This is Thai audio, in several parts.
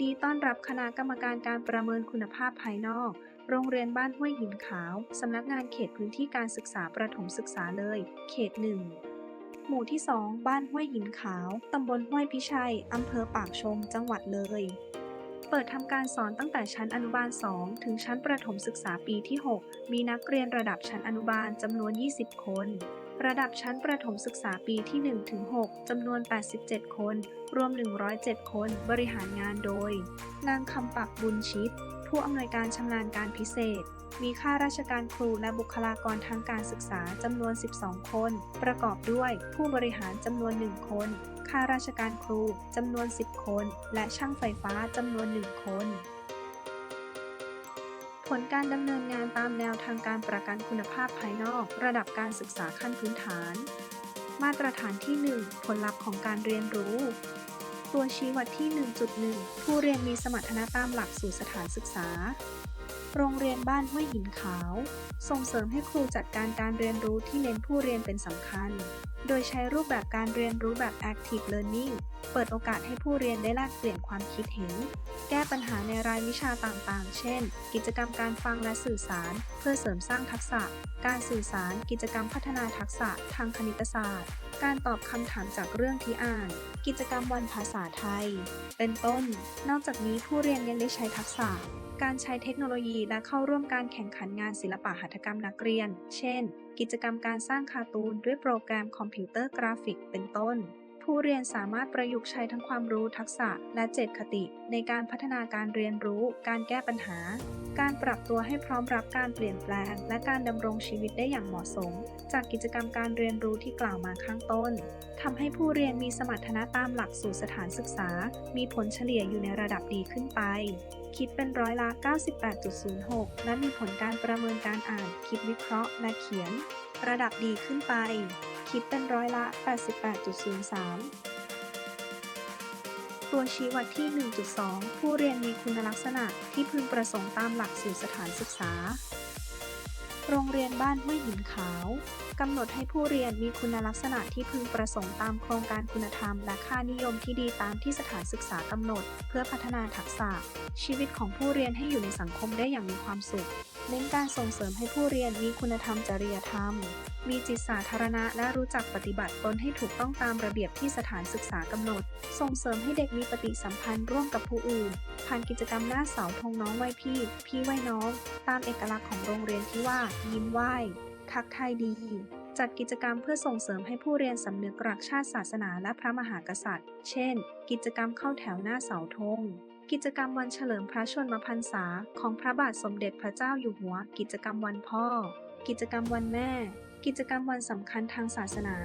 ดีต้อนรับคณะกรรมการการประเมินคุณภาพภายนอก โรงเรียนบ้านห้วยหินขาว สำนักงานเขตพื้นที่การศึกษาประถมศึกษาเลย เขตหนึ่งหมู่ที่ 2 บ้านห้วยหินขาว ตำบลห้วยพิชัย อำเภอปากชม จังหวัดเลย เปิดทำการสอนตั้งแต่ชั้นอนุบาล 2 ถึงชั้นประถมศึกษาปีที่ 6 มีนักเรียนระดับชั้นอนุบาลจำนวน 20 คน ระดับชั้นประถมศึกษาปีที่1ถึง6จำนวน 87 คน รวม 107 คน บริหารงานโดย นางคำปักบุญชิต ผู้อำนวยการชำนาญการพิเศษ มีข้าราชการครูและบุคลากรทางการศึกษาจำนวน 12 คน ประกอบด้วยผู้บริหารจำนวน 1 คน ข้าราชการครูจำนวน 10 คน และช่างไฟฟ้าจำนวน 1 คน ผลการดำเนินงานตามแนวทางการประกันคุณภาพภายนอก ระดับการศึกษาขั้นพื้นฐาน มาตรฐานที่ 1 ผลลัพธ์ของการเรียนรู้ ตัวชี้วัดที่ 1.1 ผู้เรียนมีสมรรถนะตามหลักสู่สถานศึกษา โรงเรียนบ้านห้วยหินขาว ส่งเสริมให้ครูจัดการการเรียนรู้ที่เน้นผู้เรียนเป็นสำคัญ โดยใช้รูปแบบการเรียนรู้แบบ active learning เปิดโอกาสให้ผู้เรียนได้แลกเปลี่ยนความคิดเห็น แก้ปัญหาในรายวิชาต่างๆ เช่น กิจกรรมการฟังและสื่อสาร เพื่อเสริมสร้างทักษะ การสื่อสาร กิจกรรมพัฒนาทักษะทางคณิตศาสตร์ การตอบคำถามจากเรื่องที่อ่าน กิจกรรมวันภาษาไทย เป็นต้น นอกจากนี้ผู้เรียนยังได้ใช้ทักษะ การใช้เทคโนโลยีและเข้าร่วมการแข่งขันงานศิลปะหัตถกรรมนักเรียน เช่น กิจกรรมการสร้างคาร์ตูนด้วยโปรแกรมคอมพิวเตอร์กราฟิก เป็นต้น ผู้เรียนสามารถประยุกต์ใช้ทั้งความรู้ทักษะและเจตคติ ในการพัฒนาการเรียนรู้ การแก้ปัญหา การปรับตัวให้พร้อมรับการเปลี่ยนแปลง และการดำรงชีวิตได้อย่างเหมาะสม จากกิจกรรมการเรียนรู้ที่กล่าวมาข้างต้นทำให้ผู้เรียนมีสมรรถนะตามหลักสู่สถานศึกษา มีผลเฉลี่ยอยู่ในระดับดีขึ้นไป คิดเป็นร้อยละ 98.06 และมีผลการประเมินการอ่าน คิดวิเคราะห์ และเขียน ระดับดีขึ้นไป คิดเป็นร้อยละ 88.03 ตัวชี้วัดที่ 1.2 ผู้เรียนมีคุณลักษณะที่พึงประสงค์ตามหลักสู่สถานศึกษา โรงเรียนบ้านห้วยหินขาวกำหนดให้ผู้เรียนมีคุณลักษณะที่พึงประสงค์ตามโครงการคุณธรรม และค่านิยมที่ดีตามที่สถานศึกษากำหนด เพื่อพัฒนาทักษะ ชีวิตของผู้เรียนให้อยู่ในสังคมได้อย่างมีความสุข เน้นการส่งเสริมให้ผู้เรียนมีคุณธรรมจริยธรรม มีจิตสาธารณะและรู้จักปฏิบัติตนให้ถูกต้องตามระเบียบที่สถานศึกษากำหนด ส่งเสริมให้เด็กมีปฏิสัมพันธ์ร่วมกับผู้อื่น ผ่านกิจกรรมหน้าเสาธงน้องไหวพี่ พี่ไหวน้อง ตามเอกลักษณ์ของโรงเรียนที่ว่า ยิ้มไหวทักทายดี จัดกิจกรรมเพื่อส่งเสริมให้ผู้เรียนสำนึกรักชาติศาสนาและพระมหากษัตริย์ เช่น กิจกรรมเข้าแถวหน้าเสาธงกิจกรรมวันเฉลิมพระชนมพรรษาของพระบาทสมเด็จพระเจ้าอยู่หัว กิจกรรมวันพ่อ กิจกรรมวันแม่ กิจกรรมวันสำคัญทางศาสนา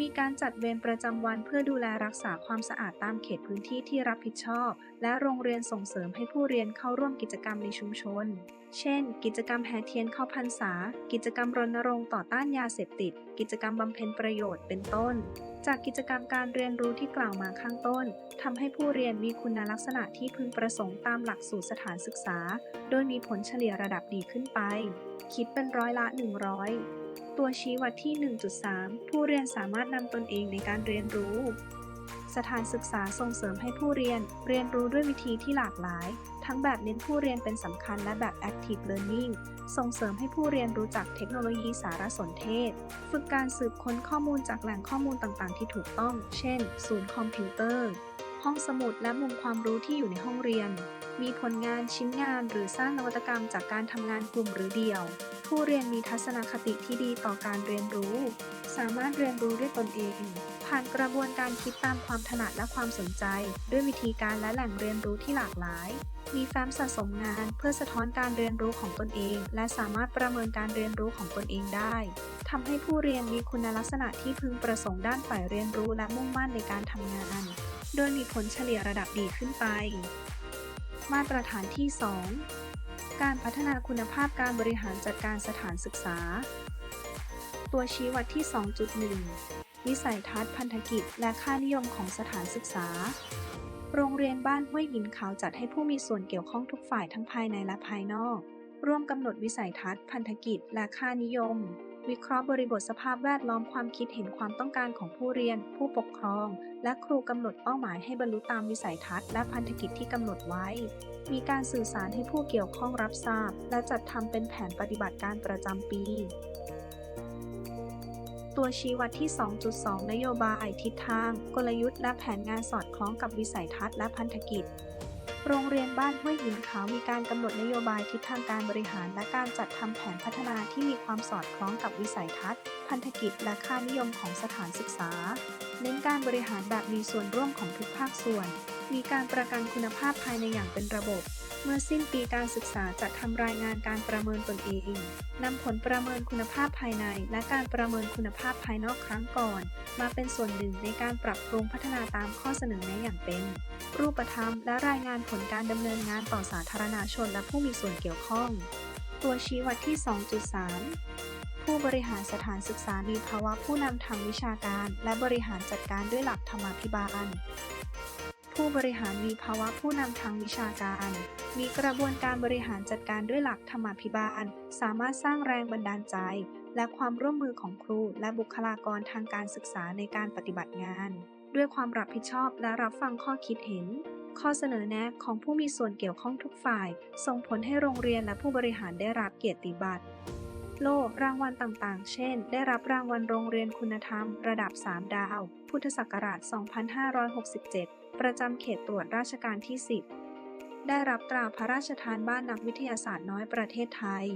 มีการจัดเวรประจำวันเพื่อดูแลรักษาความสะอาดตามเขตพื้นที่ที่รับผิดชอบ และโรงเรียนส่งเสริมให้ผู้เรียนเข้าร่วมกิจกรรมในชุมชน เช่น กิจกรรมแห่เทียนเข้าพรรษา กิจกรรมรณรงค์ต่อต้านยาเสพติด กิจกรรมบำเพ็ญประโยชน์เป็นต้น จากกิจกรรมการเรียนรู้ที่กล่าวมาข้างต้นทำให้ผู้เรียนมีคุณลักษณะที่พึงประสงค์ตามหลักสูตรสถานศึกษา โดยมีผลเฉลี่ยระดับดีขึ้นไป คิดเป็นร้อยละ 100 ตัวชี้วัดที่ 1.3 ผู้เรียนสามารถนำตนเองในการเรียนรู้ สถานศึกษาส่งเสริมให้ผู้เรียนเรียนรู้ด้วยวิธีที่หลากหลาย ทั้งแบบเน้นผู้เรียนเป็นสำคัญและแบบ active learning ส่งเสริมให้ผู้เรียนรู้จักเทคโนโลยีสารสนเทศ ฝึกการสืบค้นข้อมูลจากแหล่งข้อมูลต่างๆ ที่ถูกต้อง เช่น ศูนย์คอมพิวเตอร์ ห้องสมุดและมุมความรู้ที่อยู่ในห้องเรียน มีผลงานชิ้นงานหรือสร้างนวัตกรรมจากการทำงานกลุ่มหรือเดี่ยว ผู้เรียนมีทัศนคติที่ดีต่อการเรียนรู้ สามารถเรียนรู้ด้วยตนเอง ผ่านกระบวนการคิดตามความถนัดและความสนใจ ด้วยวิธีการและแหล่งเรียนรู้ที่หลากหลาย มีแฟ้มสะสมงานเพื่อสะท้อนการเรียนรู้ของตนเอง และสามารถประเมินการเรียนรู้ของตนเองได้ทำให้ผู้เรียนมีคุณลักษณะที่พึงประสงค์ด้านฝ่ายเรียนรู้และมุ่งมั่นในการทำงาน โดยมีผลเฉลี่ยระดับดีขึ้นไป มาตรฐานที่ 2 การพัฒนาคุณภาพการบริหารจัดการสถานศึกษา ตัวชี้วัดที่ 2.1 วิสัยทัศน์พันธกิจและค่านิยมของสถานศึกษา โรงเรียนบ้านห้วยหินขาวจัดให้ผู้มีส่วนเกี่ยวข้องทุกฝ่ายทั้งภายในและภายนอก ร่วมกำหนดวิสัยทัศน์ พันธกิจและค่านิยม วิเคราะห์บริบทสภาพแวดล้อมความคิดเห็นความต้องการของผู้เรียน ผู้ปกครอง และครูกำหนดเป้าหมายให้บรรลุตามวิสัยทัศน์และพันธกิจที่กำหนดไว้ มีการสื่อสารให้ผู้เกี่ยวข้องรับทราบ และจัดทำเป็นแผนปฏิบัติการประจำปี ตัวชี้วัดที่ 2.2 นโยบาย ทิศทาง กลยุทธ์ และแผนงานสอดคล้องกับวิสัยทัศน์และพันธกิจ โรงเรียนบ้านห้วยหินขาวมีการกำหนดนโยบายทิศทางการบริหารและการจัดทำแผนพัฒนาที่มีความสอดคล้องกับวิสัยทัศน์ พันธกิจและค่านิยมของสถานศึกษา เน้นการบริหารแบบมีส่วนร่วมของทุกภาคส่วน มีการประกันคุณภาพภายในอย่างเป็นระบบ เมื่อสิ้นปีการศึกษาจะทำรายงานการประเมินตนเองนำผลประเมินคุณภาพภายใน และการประเมินคุณภาพภายนอกครั้งก่อน มาเป็นส่วนหนึ่งในการปรับปรุงพัฒนาตามข้อเสนอแนะอย่างเป็น รูปธรรม และรายงานผลการดำเนินงานต่อสาธารณชนและผู้มีส่วนเกี่ยวข้อง ตัวชี้วัดที่ 2.3ผู้บริหารสถานศึกษามีภาวะผู้นำทางวิชาการ และบริหารจัดการด้วยหลักธรรมาภิบาล ผู้บริหารมีภาวะผู้นำทางวิชาการ มีกระบวนการบริหารจัดการด้วยหลักธรรมาภิบาล สามารถสร้างแรงบันดาลใจ และความร่วมมือของครูและบุคลากรทางการศึกษาในการปฏิบัติงาน ด้วยความรับผิดชอบและรับฟังข้อคิดเห็น ข้อเสนอแนะของผู้มีส่วนเกี่ยวข้องทุกฝ่าย ส่งผลให้โรงเรียนและผู้บริหารได้รับเกียรติบัตรโล่รางวัลต่างๆ เช่น ได้รับรางวัลโรงเรียนคุณธรรม ระดับ 3 ดาว พุทธศักราช 2567 ประจำเขตตรวจราชการที่ 10 ได้รับตราพระราชทานบ้านนักวิทยาศาสตร์น้อยประเทศไทย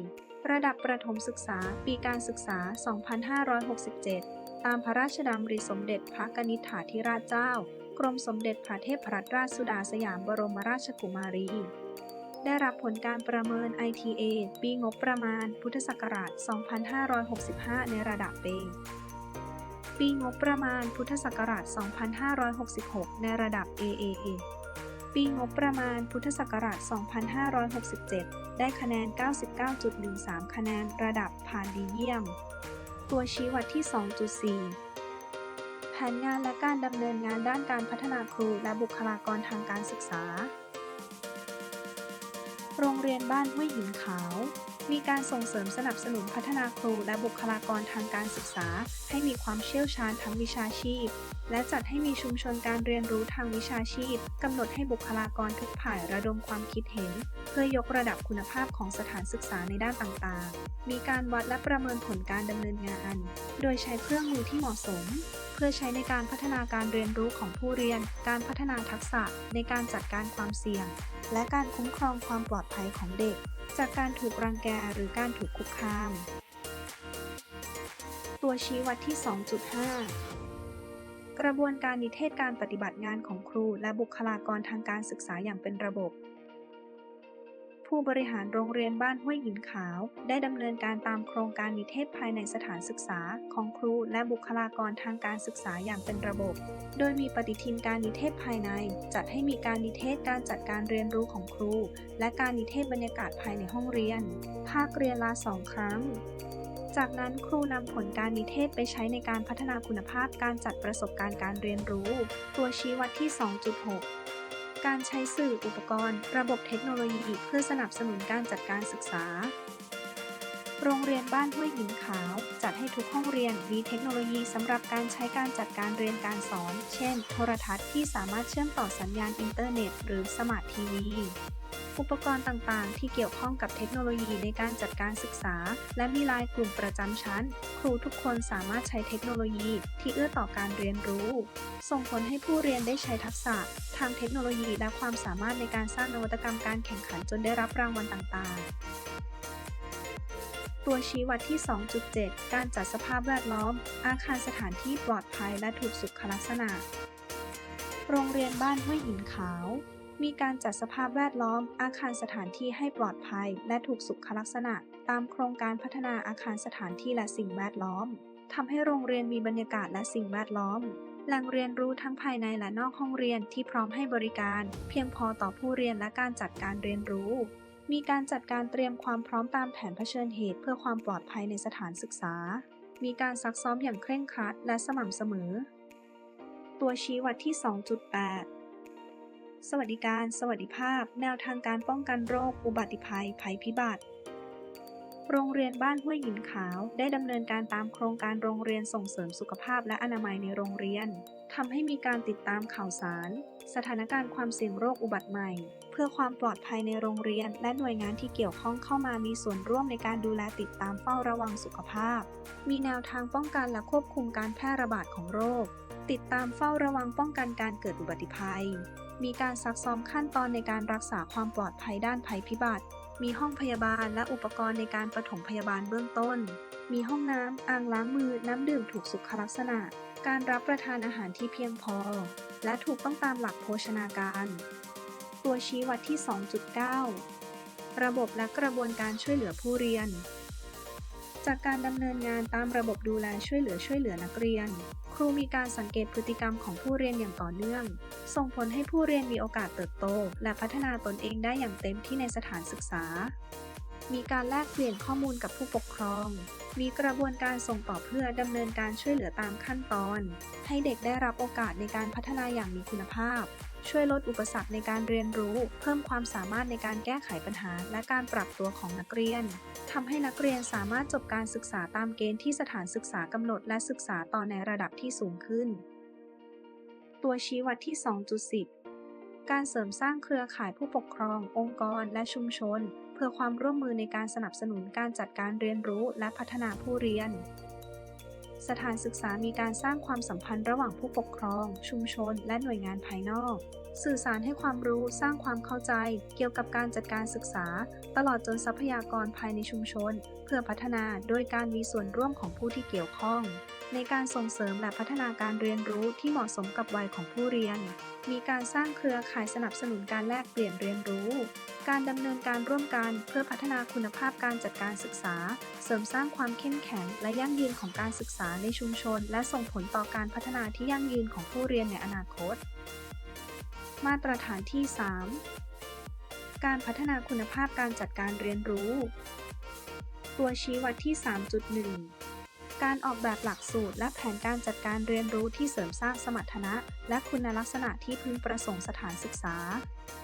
ระดับประถมศึกษาปีการศึกษา 2567 ตามพระราชดำริสมเด็จพระกนิษฐาธิราชเจ้า กรมสมเด็จพระเทพรัตนราชสุดาสยามบรมราชกุมารี ได้รับผลการประเมิน ITA ปีงบประมาณ พุทธศักราช 2565 ในระดับเบ ปีงบประมาณพุทธศักราช 2566 ในระดับ AAA ปีงบประมาณพุทธศักราช 2567 ได้คะแนน 99.13 คะแนนระดับผ่านดีเยี่ยม ตัวชี้วัดที่ 2.4 แผนงานและการดำเนินงานด้านการพัฒนาครูและบุคลากรทางการศึกษา โรงเรียนบ้านห้วยหินขาว มีการส่งเสริมสนับสนุนพัฒนาครูและบุคลากรทางการศึกษา ให้มีความเชี่ยวชาญทั้งวิชาชีพ และจัดให้มีชุมชนการเรียนรู้ทางวิชาชีพกำหนดให้บุคลากรทุกฝ่ายระดมความคิดเห็น เพื่อยกระดับคุณภาพของสถานศึกษาในด้านต่างๆ มีการวัดและประเมินผลการดำเนินงาน โดยใช้เครื่องมือที่เหมาะสมเพื่อใช้ในการพัฒนาการเรียนรู้ของผู้เรียน การพัฒนาทักษะในการจัดการความเสี่ยง และการคุ้มครองความปลอดภัยของเด็ก จากการถูกรังแกหรือการถูกคุกคาม ตัวชี้วัดที่ 2.5 กระบวนการนิเทศการปฏิบัติงานของครูและบุคลากรทางการศึกษาอย่างเป็นระบบ ผู้บริหารโรงเรียนบ้านห้วยหินขาว ได้ดำเนินการตามโครงการนิเทศภายในสถานศึกษา ของครูและบุคลากรทางการศึกษาอย่างเป็นระบบ โดยมีปฏิทินการนิเทศภายใน จัดให้มีการนิเทศการจัดการเรียนรู้ของครู และการนิเทศบรรยากาศภายในห้องเรียน ภาคเรียนละสองครั้งจากนั้นครูนำผลการนิเทศไปใช้ในการพัฒนาคุณภาพการจัดประสบการณ์การเรียนรู้ ตัวชี้วัดที่ 2.6 การใช้สื่ออุปกรณ์ ระบบเทคโนโลยีเพื่อสนับสนุนการจัดการศึกษา โรงเรียนบ้านห้วยหินขาว จัดให้ทุกห้องเรียนมีเทคโนโลยีสำหรับการใช้การจัดการเรียนการสอน เช่น โทรทัศน์ที่สามารถเชื่อมต่อสัญญาณอินเทอร์เน็ต หรือสมาร์ททีวี อุปกรณ์ต่างๆ ที่เกี่ยวข้องกับเทคโนโลยีในการจัดการศึกษา และมีลน์กลุ่มประจำชั้น ครูทุกคนสามารถใช้เทคโนโลยีที่เอื้อต่อการเรียนรู้ ส่งผลให้ผู้เรียนได้ใช้ทักษะ ทางเทคโนโลยีและความสามารถในการสร้างนวัตกรรมการแข่งขันจนได้รับรางวัลต่างๆตัวชี้วัดที่ 2.7 การจัดสภาพแวดล้อม อาคารสถานที่ปลอดภัยและถูกสุขลักษณะ โรงเรียนบ้านห้วยหินขาว มีการจัดสภาพแวดล้อม อาคารสถานที่ให้ปลอดภัย และถูกสุขลักษณะ ตามโครงการพัฒนาอาคารสถานที่และสิ่งแวดล้อมทำให้โรงเรียนมีบรรยากาศและสิ่งแวดล้อมแหล่งเรียนรู้ทั้งภายในและนอกห้องเรียนที่พร้อมให้บริการ เพียงพอต่อผู้เรียนและการจัดการเรียนรู้ มีการจัดการเตรียมความพร้อมตามแผนเผชิญเหตุ เพื่อความปลอดภัยในสถานศึกษา มีการซักซ้อมอย่างเคร่งครัดและสม่ำเสมอ ตัวชี้วัดที่ 2.8 สวัสดิการ สวัสดิภาพ แนวทางการป้องกันโรค อุบัติภัย ภัยพิบัติ โรงเรียนบ้านห้วยหินขาวได้ดำเนินการตามโครงการโรงเรียนส่งเสริมสุขภาพและอนามัยในโรงเรียนทำให้มีการติดตามข่าวสาร สถานการณ์ความเสี่ยงโรคอุบัติใหม่ เพื่อความปลอดภัยในโรงเรียน และหน่วยงานที่เกี่ยวข้องเข้ามามีส่วนร่วมในการดูแลติดตามเฝ้าระวังสุขภาพ มีแนวทางป้องกันและควบคุมการแพร่ระบาดของโรค ติดตามเฝ้าระวังป้องกันการเกิดอุบัติภัย มีการซักซ้อมขั้นตอนในการรักษาความปลอดภัยด้านภัยพิบัติ มีห้องพยาบาลและอุปกรณ์ในการปฐมพยาบาลเบื้องต้น มีห้องน้ำ อ่างล้างมือ น้ำดื่มถูกสุขลักษณะ การรับประทานอาหารที่เพียงพอ และถูกต้องตามหลักโภชนาการ ตัวชี้วัดที่ 2.9 ระบบและกระบวนการช่วยเหลือผู้เรียน จากการดำเนินงานตามระบบดูแลช่วยเหลือช่วยเหลือนักเรียน ครูมีการสังเกตพฤติกรรมของผู้เรียนอย่างต่อเนื่อง ส่งผลให้ผู้เรียนมีโอกาสเติบโต และพัฒนาตนเองได้อย่างเต็มที่ในสถานศึกษา มีการแลกเปลี่ยนข้อมูลกับผู้ปกครอง มีกระบวนการส่งต่อเพื่อดำเนินการช่วยเหลือตามขั้นตอน ให้เด็กได้รับโอกาสในการพัฒนาอย่างมีคุณภาพ ช่วยลดอุปสรรคในการเรียนรู้ เพิ่มความสามารถในการแก้ไขปัญหา และการปรับตัวของนักเรียนทำให้นักเรียนสามารถจบการศึกษาตามเกณฑ์ที่สถานศึกษากำหนด และศึกษาต่อในระดับที่สูงขึ้น ตัวชี้วัดที่ 2.10 การเสริมสร้างเครือข่ายผู้ปกครอง องค์กร และชุมชน เพื่อความร่วมมือในการสนับสนุนการจัดการเรียนรู้ และพัฒนาผู้เรียน สถานศึกษามีการสร้างความสัมพันธ์ระหว่างผู้ปกครอง ชุมชน และหน่วยงานภายนอก สื่อสารให้ความรู้สร้างความเข้าใจ เกี่ยวกับการจัดการศึกษา ตลอดจนทรัพยากรภายในชุมชน เพื่อพัฒนาโดยการมีส่วนร่วมของผู้ที่เกี่ยวข้อง ในการส่งเสริมและพัฒนาการเรียนรู้ที่เหมาะสมกับวัยของผู้เรียน มีการสร้างเครือข่ายสนับสนุนการแลกเปลี่ยนเรียนรู้ การดำเนินการร่วมกันเพื่อพัฒนาคุณภาพการจัดการศึกษา เสริมสร้างความเข้มแข็งและยั่งยืนของการศึกษาในชุมชน และส่งผลต่อการพัฒนาที่ยั่งยืนของผู้เรียนในอนาคต มาตรฐานที่ 3 การพัฒนาคุณภาพการจัดการเรียนรู้ ตัวชี้วัดที่ 3.1 การออกแบบหลักสูตร และแผนการจัดการเรียนรู้ที่เสริมสร้างสมรรถนะ และคุณลักษณะที่พึงประสงค์สถานศึกษา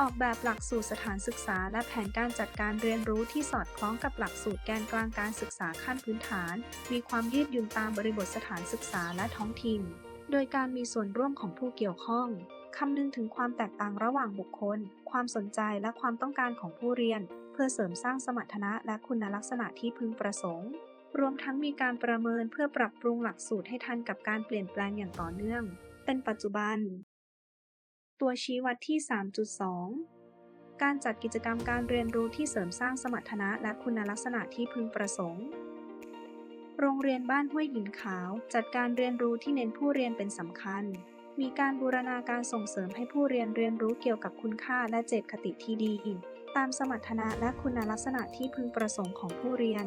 ออกแบบหลักสูตรสถานศึกษา และแผนการจัดการเรียนรู้ที่สอดคล้องกับหลักสูตรแกนกลางการศึกษาขั้นพื้นฐาน มีความยืดหยุ่นตามบริบทสถานศึกษาและท้องถิ่น โดยการมีส่วนร่วมของผู้เกี่ยวข้องคำนึงถึงความแตกต่างระหว่างบุคคล ความสนใจและความต้องการของผู้เรียน เพื่อเสริมสร้างสมรรถนะและคุณลักษณะที่พึงประสงค์ รวมทั้งมีการประเมินเพื่อปรับปรุงหลักสูตรให้ทันกับการเปลี่ยนแปลงอย่างต่อเนื่อง เป็นปัจจุบัน ตัวชี้วัดที่ 3.2 การจัดกิจกรรมการเรียนรู้ที่เสริมสร้างสมรรถนะและคุณลักษณะที่พึงประสงค์ โรงเรียนบ้านห้วยหินขาว จัดการเรียนรู้ที่เน้นผู้เรียนเป็นสำคัญ มีการบูรณาการส่งเสริมให้ผู้เรียนเรียนรู้เกี่ยวกับคุณค่าและเจตคติที่ดีอีก ตามสมรรถนะและคุณลักษณะที่พึงประสงค์ของผู้เรียน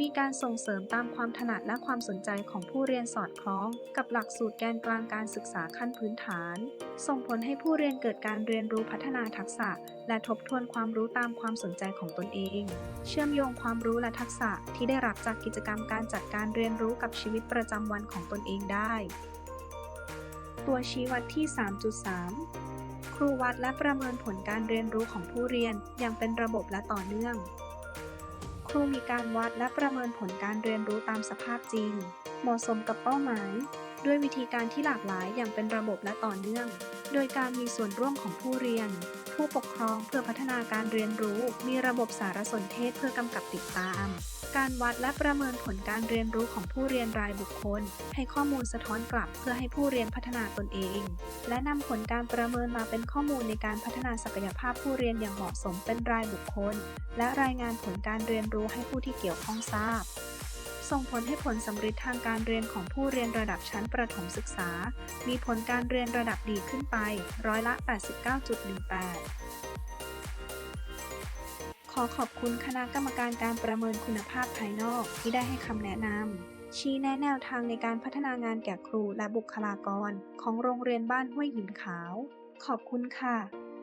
มีการส่งเสริมตามความถนัดและความสนใจของผู้เรียนสอดคล้อง กับหลักสูตรแกนกลางการศึกษาขั้นพื้นฐาน ส่งผลให้ผู้เรียนเกิดการเรียนรู้พัฒนาทักษะ และทบทวนความรู้ตามความสนใจของตนเอง เชื่อมโยงความรู้และทักษะที่ได้รับจากกิจกรรมการจัดการเรียนรู้กับชีวิตประจำวันของตนเองได้ ตัวชี้วัดที่ 3.3 ครูวัดและประเมินผลการเรียนรู้ของผู้เรียนอย่างเป็นระบบและต่อเนื่อง ครูมีการวัดและประเมินผลการเรียนรู้ตามสภาพจริง เหมาะสมกับเป้าหมาย ด้วยวิธีการที่หลากหลายอย่างเป็นระบบและต่อเนื่อง โดยการมีส่วนร่วมของผู้เรียน ผู้ปกครองเพื่อพัฒนาการเรียนรู้ มีระบบสารสนเทศเพื่อกำกับติดตาม การวัดและประเมินผลการเรียนรู้ของผู้เรียนรายบุคคล ให้ข้อมูลสะท้อนกลับเพื่อให้ผู้เรียนพัฒนาตนเอง และนำผลการประเมินมาเป็นข้อมูลในการพัฒนาศักยภาพผู้เรียนอย่างเหมาะสมเป็นรายบุคคล และรายงานผลการเรียนรู้ให้ผู้ที่เกี่ยวข้องทราบ ส่งผลให้ผลสำเร็จทางการเรียนของผู้เรียนระดับชั้นประถมศึกษา มีผลการเรียนระดับดีขึ้นไปร้อยละ 89.18 ขอขอบคุณคณะกรรมการการประเมินคุณภาพภายนอกที่ได้ให้คำแนะนำ ชี้แนะแนวทางในการพัฒนางานแก่ครูและบุคลากร ของโรงเรียนบ้านห้วยหินขาว ขอบคุณค่ะ